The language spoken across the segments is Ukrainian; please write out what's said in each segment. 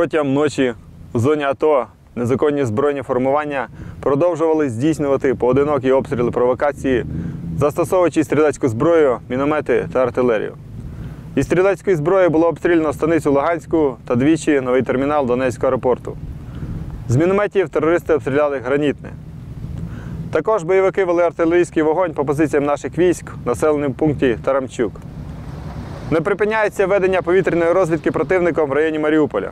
Протягом ночі у зоні АТО незаконні збройні формування продовжували здійснювати поодинокі обстріли провокації, застосовуючи стрілецьку зброю, міномети та артилерію. Із стрілецької зброї було обстріляно станицю Луганську та двічі новий термінал Донецького аеропорту. З мінометів терористи обстріляли гранітне. Також бойовики вели артилерійський вогонь по позиціям наших військ в населеному пункті Тарамчук. Не припиняється ведення повітряної розвідки противником в районі Маріуполя.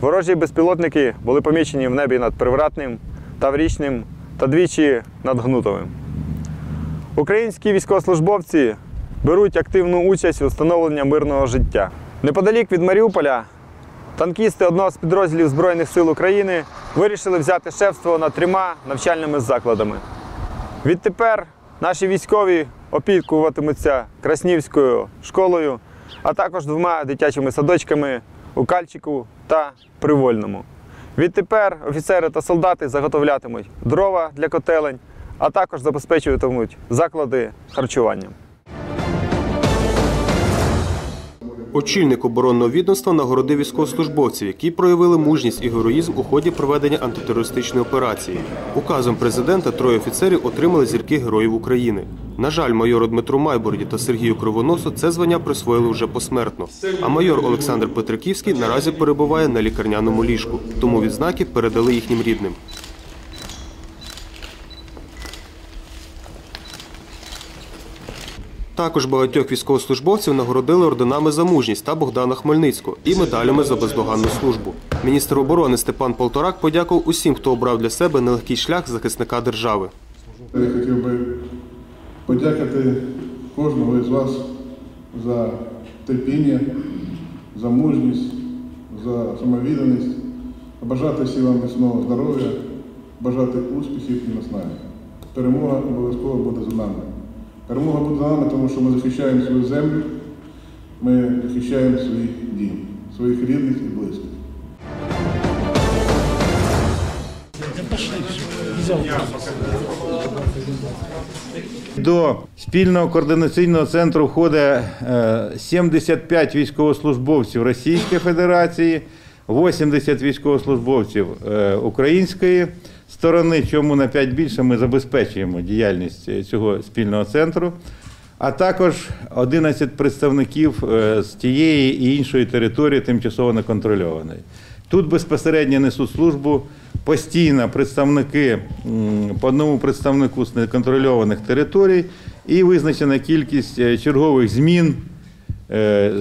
Ворожі безпілотники були помічені в небі над Привратним, Таврічним та двічі над Гнутовим. Українські військовослужбовці беруть активну участь у встановленні мирного життя. Неподалік від Маріуполя танкісти одного з підрозділів Збройних сил України вирішили взяти шефство над трьома навчальними закладами. Відтепер наші військові опікуватимуться Краснівською школою, а також двома дитячими садочками у Кальчику та Привольному. Відтепер офіцери та солдати заготовлятимуть дрова для котелень, а також забезпечуватимуть заклади харчуванням. Очільник оборонного відомства нагородив військовослужбовців, які проявили мужність і героїзм у ході проведення антитерористичної операції. Указом президента троє офіцерів отримали зірки Героїв України. На жаль, майору Дмитру Майборді та Сергію Кривоносу це звання присвоїли вже посмертно. А майор Олександр Петриківський наразі перебуває на лікарняному ліжку, тому відзнаки передали їхнім рідним. Також багатьох військовослужбовців нагородили орденами за мужність та Богдана Хмельницького і медалями за бездоганну службу. Міністр оборони Степан Полторак подякував усім, хто обрав для себе нелегкий шлях захисника держави. Я хотів би подякувати кожному із вас за терпіння, за мужність, за самовідданість, бажати всім вам міцного здоров'я, бажати успіхів і наснаги. Перемога обов'язково буде за нами. Перемога буде нами, тому що ми захищаємо свою землю, ми захищаємо свій дім, своїх рідних і близьких. До спільного координаційного центру входить е, 75 військовослужбовців Російської Федерації, 80 військовослужбовців е, української сторони. Чому на 5 більше ми забезпечуємо діяльність цього спільного центру, а також 11 представників е, з тієї і іншої території тимчасово неконтрольованої. Тут безпосередньо несуть службу постійно представники по одному представнику з неконтрольованих територій і визначена кількість е, чергових змін е,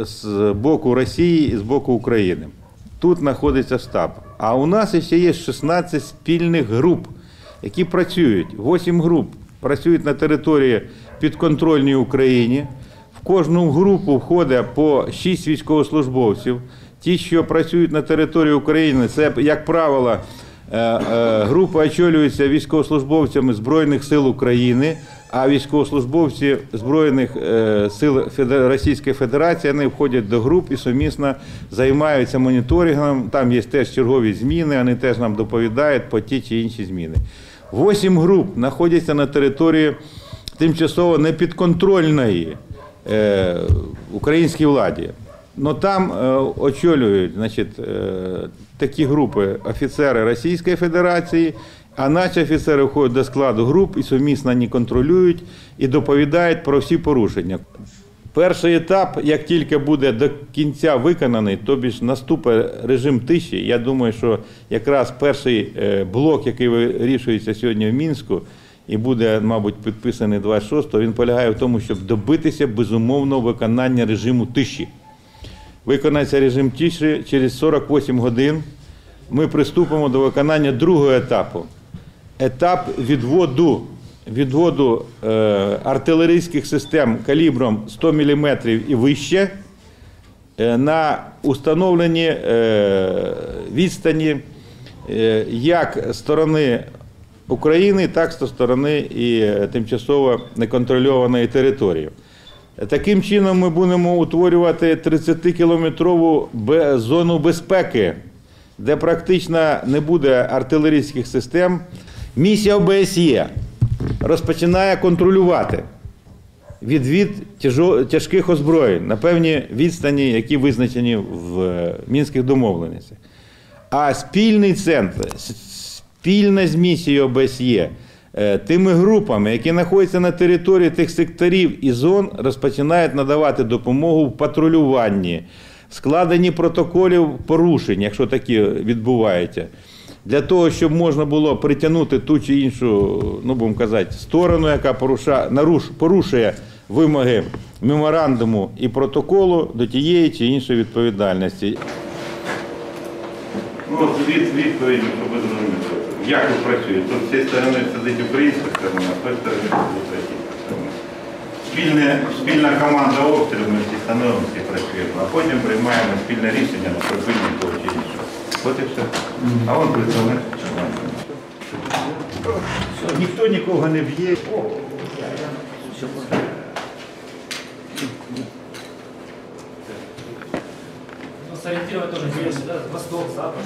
з боку Росії і з боку України. Тут знаходиться штаб. А у нас ще є 16 спільних груп, які працюють. 8 груп працюють на території підконтрольній Україні. В кожну групу входить по 6 військовослужбовців. Ті, що працюють на території України, це, як правило, е, е, група очолюється військовослужбовцями Збройних сил України, а військовослужбовці Збройних е, сил Російської Федерації вони входять до груп і сумісно займаються моніторингом. Там є теж чергові зміни, вони теж нам доповідають по ті чи інші зміни. Восім груп знаходяться на території тимчасово непідконтрольної е, українській владі. Ну там е, очолюють значить, такі групи офіцери Російської Федерації, а наші офіцери входять до складу груп і сумісно не контролюють і доповідають про всі порушення. Перший етап, як тільки буде до кінця виконаний, тобі ж наступить режим тиші. Я думаю, що якраз перший е, блок, який вирішується сьогодні в Мінську, і буде, мабуть, підписаний 26-го, він полягає в тому, щоб добитися безумовного виконання режиму тиші. Виконається режим тиші через 48 годин. Ми приступимо до виконання другого етапу. Етап відводу, відводу е, артилерійських систем калібром 100 мм і вище е, на установлені е, відстані як сторони України, так і сторони і тимчасово неконтрольованої території. Таким чином ми будемо утворювати 30-кілометрову зону безпеки, де практично не буде артилерійських систем. Місія ОБСЄ розпочинає контролювати відвід тяжких озброєнь на певні відстані, які визначені в е, мінських домовленостях. А спільний центр, спільна з місією ОБСЄ, е, тими групами, які знаходяться на території тих секторів і зон, розпочинають надавати допомогу в патрулюванні, складенні протоколів порушень, якщо такі відбуваються. Для того, щоб можна було притягнути ту чи іншу, ну будемо казати, сторону, яка поруша, наруш, порушує вимоги меморандуму і протоколу до тієї чи іншої відповідальності. Ну, від, відповідь, зрозуміли, як ви працюєте. Тут з цієї сторони сидить українська сторона, а з тієї сторони сидить російська спільна команда обстрілу, ми всі становимо, всі працюємо, а потім приймаємо спільне рішення на припинення того чи іншого. От і все. А вон представник. Ніхто нікого не б'є. О, Ну, сориентировать тоже интересно, да? Восток, запад.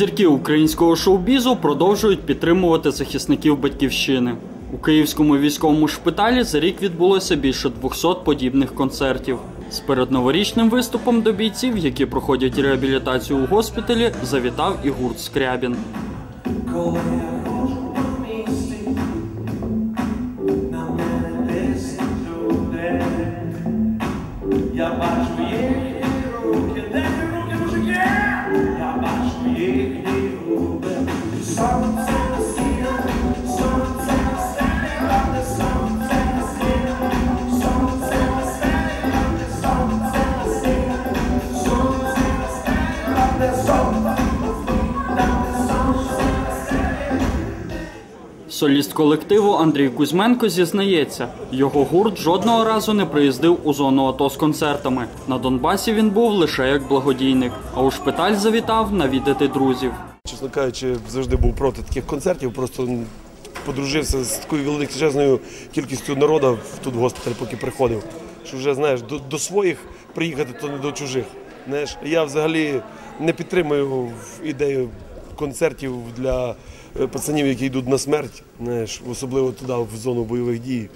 Зірки українського шоу-бізу продовжують підтримувати захисників батьківщини. У київському військовому шпиталі за рік відбулося більше 200 подібних концертів. З передноворічним виступом до бійців, які проходять реабілітацію у госпіталі, завітав і гурт Скрябін. Соліст колективу Андрій Кузьменко зізнається, його гурт жодного разу не приїздив у зону АТО з концертами. На Донбасі він був лише як благодійник, а у шпиталь завітав навідати друзів. Чесно кажучи, завжди був проти таких концертів. Просто подружився з такою величезною кількістю народу тут в госпіталь, поки приходив. Що вже знаєш, до, до своїх приїхати, то не до чужих. Знаєш, я взагалі не підтримую ідею концертів для пацанів, які йдуть на смерть, знаєш, особливо туди, в зону бойових дій.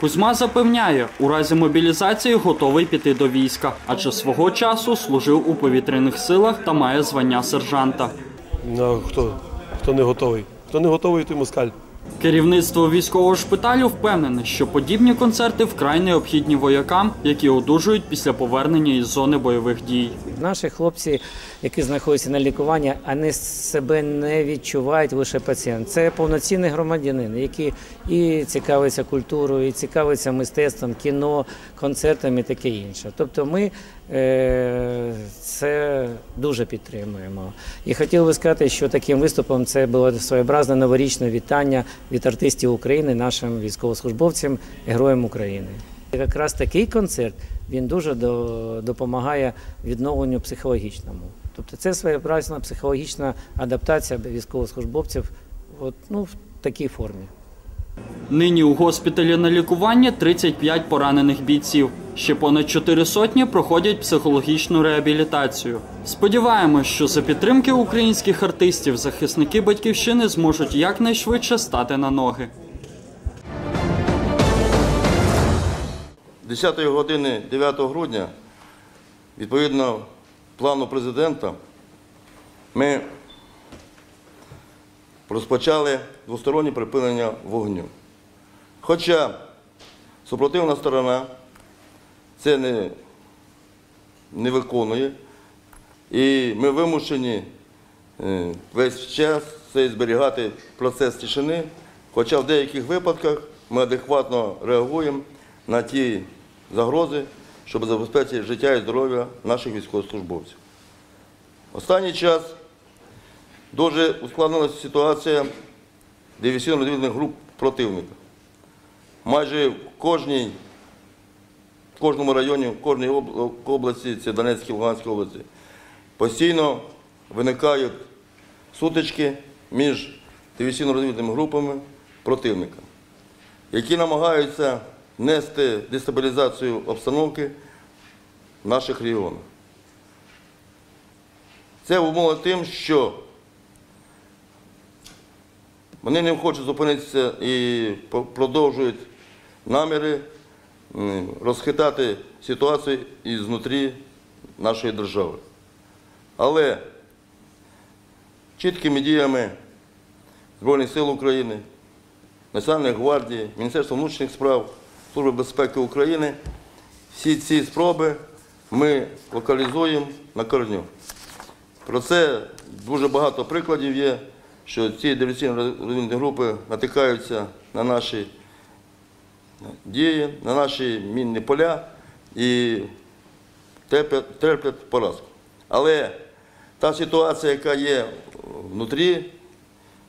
Кузьма запевняє, у разі мобілізації готовий піти до війська, адже свого часу служив у повітряних силах та має звання сержанта. Ну, а хто, хто не готовий? Хто не готовий, той москаль. Керівництво військового шпиталю впевнене, що подібні концерти вкрай необхідні воякам, які одужують після повернення із зони бойових дій. Наші хлопці, які знаходяться на лікуванні, вони себе не відчувають лише пацієнт. Це повноцінний громадянин, який і цікавиться культурою, і цікавиться мистецтвом, кіно, концертами і таке інше. Тобто ми це дуже підтримуємо. І хотів би сказати, що таким виступом це було своєобразне новорічне вітання від артистів України нашим військовослужбовцям, героям України. Якраз такий концерт він дуже допомагає відновленню психологічному. Тобто це своєобразна психологічна адаптація військовослужбовців от, ну, в такій формі. Нині у госпіталі на лікуванні 35 поранених бійців. Ще понад 4 сотні проходять психологічну реабілітацію. Сподіваємось, що за підтримки українських артистів захисники батьківщини зможуть якнайшвидше стати на ноги. 10 години 9 грудня, відповідно плану президента, ми розпочали двостороннє припинення вогню. Хоча супротивна сторона це не, не виконує, і ми вимушені е, весь час цей зберігати процес тишини, хоча в деяких випадках ми адекватно реагуємо на ті загрози, щоб забезпечити життя і здоров'я наших військовослужбовців. Останній час дуже ускладнилася ситуація диверсійно-розвідних груп противника. Майже в кожній, кожному районі, в кожній області, це Донецькій, Луганській області, постійно виникають сутички між диверсійно-розвідними групами противника, які намагаються нести дестабілізацію обстановки в наших регіонах. Це обумовлено тим, що вони не хочуть зупинитися і продовжують наміри розхитати ситуацію ізнутрі нашої держави. Але чіткими діями Збройних сил України, Національної гвардії, Міністерства внутрішніх справ, Служби безпеки України всі ці спроби ми локалізуємо на корню. Про це дуже багато прикладів є, що ці диверсійно-розвідні групи натикаються на наші дії, на наші мінні поля і терплять, поразку. Але та ситуація, яка є внутрі,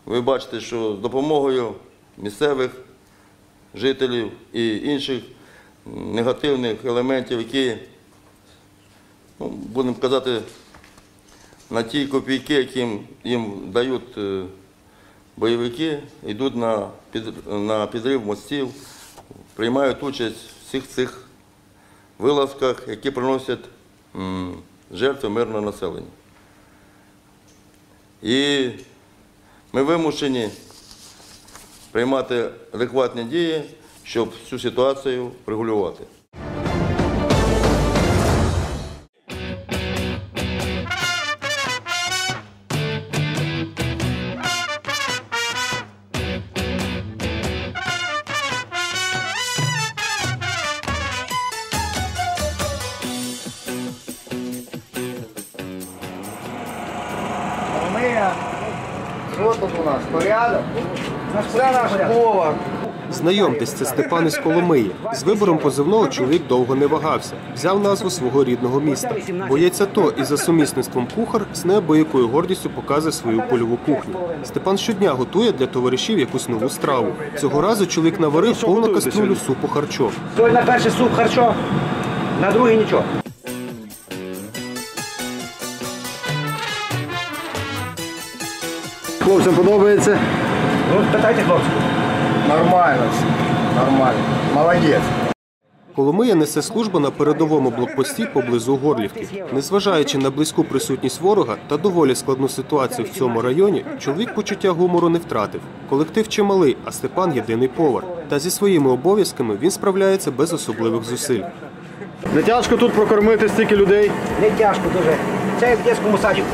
ви бачите, що з допомогою місцевих жителів і інших негативних елементів, які, ну, будемо казати, на ті копійки, які їм, дають е, бойовики, йдуть на підрив мостів, приймають участь в всіх цих вилазках, які приносять жертви мирного населення. І ми вимушені приймати адекватні дії, щоб цю ситуацію регулювати. У нас? Порядок? Це наш повар. Знайомтесь, це Степан із Коломиї. З вибором позивного чоловік довго не вагався. Взяв назву свого рідного міста. Боєць АТО і за сумісництвом кухар з неабиякою гордістю показує свою польову кухню. Степан щодня готує для товаришів якусь нову страву. Цього разу чоловік наварив повну каструлю супу харчо. Сьогодні на перший суп харчо, на другий нічого. Хлопцям подобається? Ну, питайте хлопців. Нормально все. Нормально. Молодець. Коломия несе службу на передовому блокпості поблизу Горлівки. Незважаючи на близьку присутність ворога та доволі складну ситуацію в цьому районі, чоловік почуття гумору не втратив. Колектив чималий, а Степан єдиний повар. Та зі своїми обов'язками він справляється без особливих зусиль. Не тяжко тут прокормити стільки людей. Не тяжко дуже. Це як в дитячому садіку.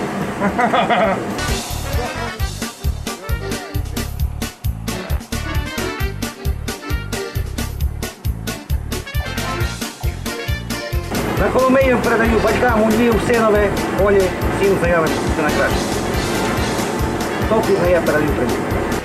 На Коломию передаю батькам у Львів, синове, Олі, всім знайомим, все найкраще. Хто я передаю привіт.